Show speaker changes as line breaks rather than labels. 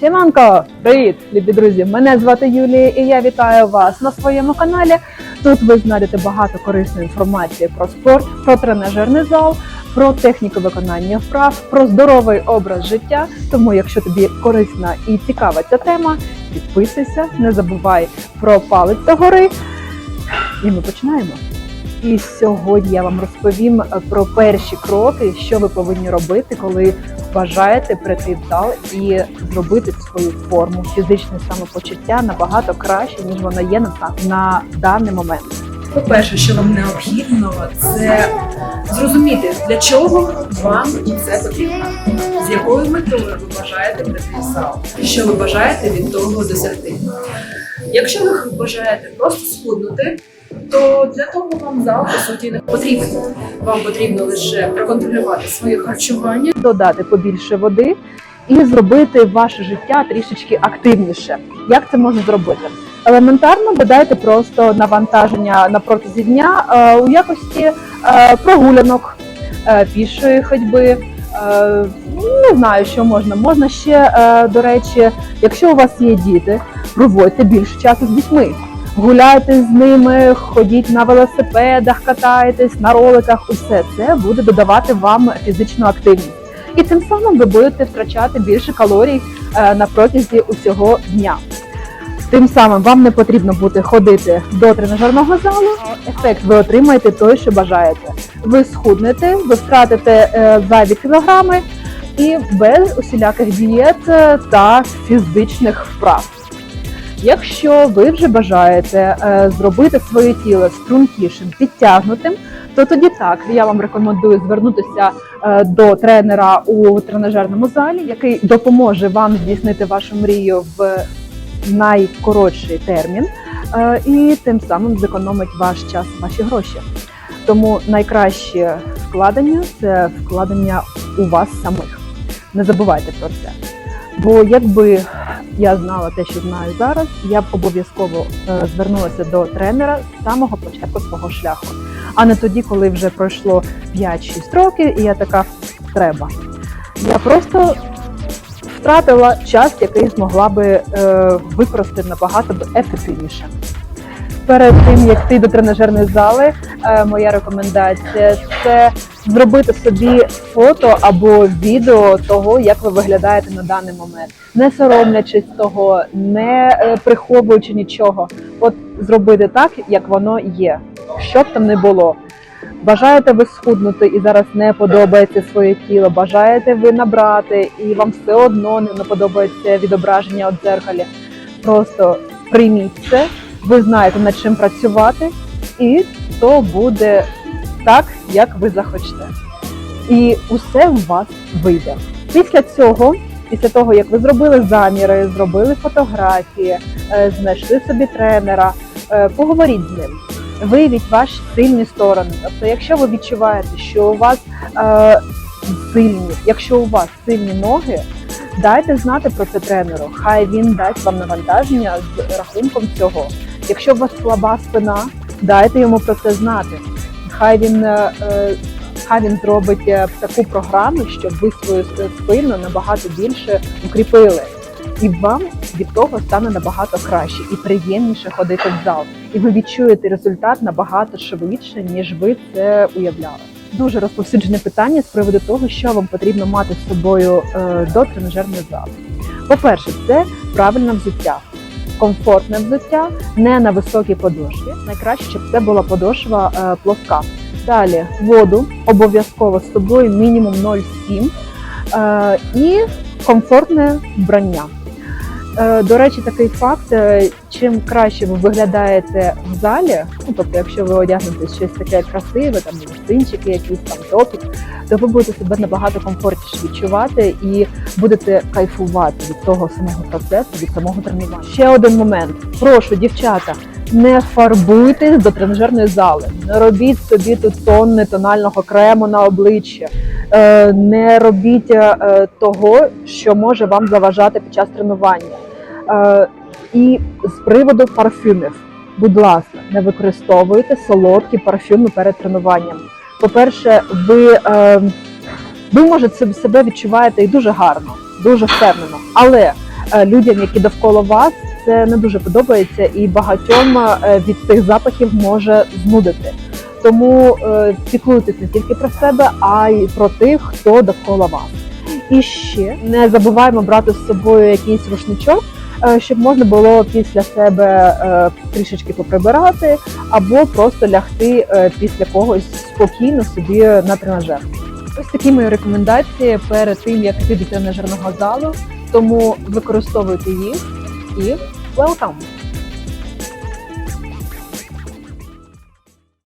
Сіманко, привіт, любі друзі! Мене звати Юлія і я вітаю вас на своєму каналі. Тут ви знайдете багато корисної інформації про спорт, про тренажерний зал, про техніку виконання вправ, про здоровий образ життя. Тому, якщо тобі корисна і цікава ця тема, підписуйся, не забувай про палець догори. І ми починаємо. І сьогодні я вам розповім е, про перші кроки, що ви повинні робити, коли бажаєте прийти в зал і зробити свою форму, фізичне самопочуття набагато краще, ніж вона є на, на даний момент.
По-перше, що вам необхідно, це зрозуміти, для чого вам це потрібно, з якою метою ви бажаєте прийти в зал, що ви бажаєте від того досягти. Якщо ви бажаєте просто схуднути, то для того вам зал по суті не потрібен. Вам потрібно лише проконтролювати своє харчування.
Додати побільше води і зробити ваше життя трішечки активніше. Як це можна зробити? Елементарно додайте просто навантаження на протязі дня е, у якості е, прогулянок, е, пішої ходьби. Е, не знаю, що можна. Можна ще, е, до речі, якщо у вас є діти, проводьте більше часу з дітьми. Гуляйте з ними, ходіть на велосипедах, катайтесь на роликах. Усе це буде додавати вам фізичну активність. І тим самим ви будете втрачати більше калорій е, на протязі усього дня. Тим самим вам не потрібно буде ходити до тренажерного залу. Ефект ви отримаєте той, що бажаєте. Ви схуднете, ви втратите е, зайві кілограми і без усіляких дієт е, та фізичних вправ. Якщо ви вже бажаєте е, зробити своє тіло стрункішим, підтягнутим, то тоді так я вам рекомендую звернутися е, до тренера у тренажерному залі, який допоможе вам здійснити вашу мрію в найкоротший термін, е, і тим самим зекономить ваш час, ваші гроші. Тому найкраще вкладення це вкладення у вас самих. Не забувайте про це. Бо якби я знала те, що знаю зараз, я б обов'язково е, звернулася до тренера з самого початку свого шляху, а не тоді, коли вже пройшло 5-6 років, і я така треба. Я просто втратила час, який змогла би е, використати набагато ефективніше. Перед тим як йти до тренажерної зали, е, моя рекомендація це зробити собі фото або відео того, як ви виглядаєте на даний момент, не соромлячись того, не е, приховуючи нічого. От зробити так, як воно є, що б там не було. Бажаєте ви схуднути і зараз не подобається своє тіло, бажаєте ви набрати, і вам все одно не подобається відображення у дзеркалі. Просто прийміть це, ви знаєте над чим працювати, і то буде так, як ви захочете. І усе у вас вийде. Після цього, після того, як ви зробили заміри, зробили фотографії, е, знайшли собі тренера, е, поговоріть з ним. Виявіть ваші сильні сторони. Тобто, якщо ви відчуваєте, що у вас е, сильні, якщо у вас сильні ноги, дайте знати про це тренеру. Хай він дасть вам навантаження з рахунком цього. Якщо у вас слаба спина, дайте йому про це знати. Хай він, е, е, хай він зробить е, таку програму, щоб ви свою спину набагато більше укріпили. І вам від того стане набагато краще і приємніше ходити в зал. І ви відчуєте результат набагато швидше, ніж ви це уявляли. Дуже розповсюджене питання з приводу того, що вам потрібно мати з собою до тренажерної зали. По-перше, це правильне взуття, комфортне взуття, не на високій подошві. Найкраще, щоб це була подошва е, плоска. Далі воду обов'язково з собою мінімум 0,7 е, і комфортне вбрання. Е, До речі, такий факт: е, чим краще ви виглядаєте в залі, ну тобто, якщо ви одягнете щось таке красиве, там лосинчики, якісь там топік, то ви будете себе набагато комфортніше відчувати і будете кайфувати від того самого процесу, від самого тренування. Ще один момент: прошу, дівчата, не фарбуйтесь до тренажерної зали, не робіть собі тут тонни тонального крему на обличчя. Е, Не робіть того, що може вам заважати під час тренування. Е, І з приводу парфюмів, будь ласка, не використовуйте солодкі парфюми перед тренуванням. По-перше, ви, е, ви може себе відчуваєте і дуже гарно, дуже впевнено, але е, людям, які довкола вас, це не дуже подобається, і багатьом від цих запахів може знудити. Тому піклуйтесь не тільки про себе, а й про тих, хто довкола вас. І ще не забуваємо брати з собою якийсь рушничок, щоб можна було після себе е, трішечки поприбирати, або просто лягти е, після когось спокійно собі на тренажер. Ось такі мої рекомендації перед тим, як йти до тренажерного залу. Тому використовуйте їх і welcome!